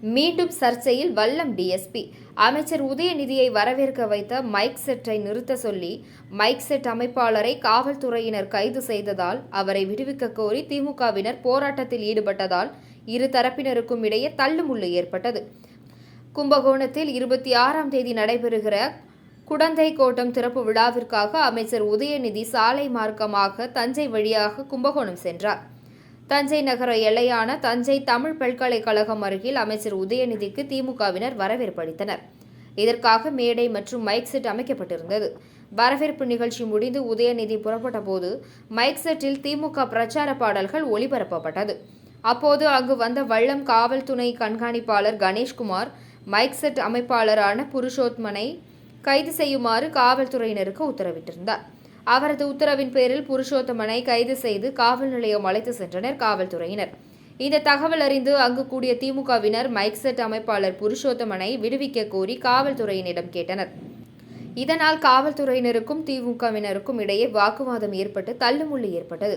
மீண்டும் சர்ச்சையில் வல்லம் டிஎஸ்பி. அமைச்சர் உதயநிதியை வரவேற்க வைத்த மைக் செட்டை நிறுத்த சொல்லி மைக் செட் அமைப்பாளரை காவல்துறையினர் கைது செய்ததால் அவரை விடுவிக்க கோரி திமுகவினர் போராட்டத்தில் ஈடுபட்டதால் இரு தரப்பினருக்கும் இடையே தள்ளுமுள்ளு ஏற்பட்டது. கும்பகோணத்தில் இருபத்தி ஆறாம் தேதி நடைபெறுகிற குடந்தை கோட்டம் திறப்பு விழாவிற்காக அமைச்சர் உதயநிதி சாலை மார்க்கமாக தஞ்சை வழியாக கும்பகோணம் சென்றார். தஞ்சை நகர எல்லையான தஞ்சை தமிழ் பல்கலைக்கழகம் அருகில் அமைச்சர் உதயநிதிக்கு திமுகவினர் வரவேற்பு அளித்தனர். இதற்காக மேடை மற்றும் மைக் செட் அமைக்கப்பட்டிருந்தது. வரவேற்பு நிகழ்ச்சி முடிந்து உதயநிதி புறப்பட்ட போது மைக் செட்டில் திமுக பிரச்சார பாடல்கள் ஒளிபரப்பப்பட்டது. அப்போது அங்கு வந்த வள்ளம் காவல்துறை கண்காணிப்பாளர் கணேஷ்குமார் மைக் செட் அமைப்பாளரான புருஷோத்மனை கைது செய்யுமாறு காவல்துறையினருக்கு உத்தரவிட்டிருந்தார். அவரது உத்தரவின் பேரில் புருஷோத்தமனை கைது செய்து காவல் நிலையம் அழைத்து சென்றனர் காவல்துறையினர். இந்த தகவல் அறிந்து அங்கு கூடிய திமுகவினர் மைக் செட் அமைப்பாளர் புருஷோத்தமனை விடுவிக்க கோரி காவல்துறையினரிடம் கேட்டனர். இதனால் காவல்துறையினருக்கும் திமுகவினருக்கும் இடையே வாக்குவாதம் ஏற்பட்டு தள்ளுமுள்ளு ஏற்பட்டது.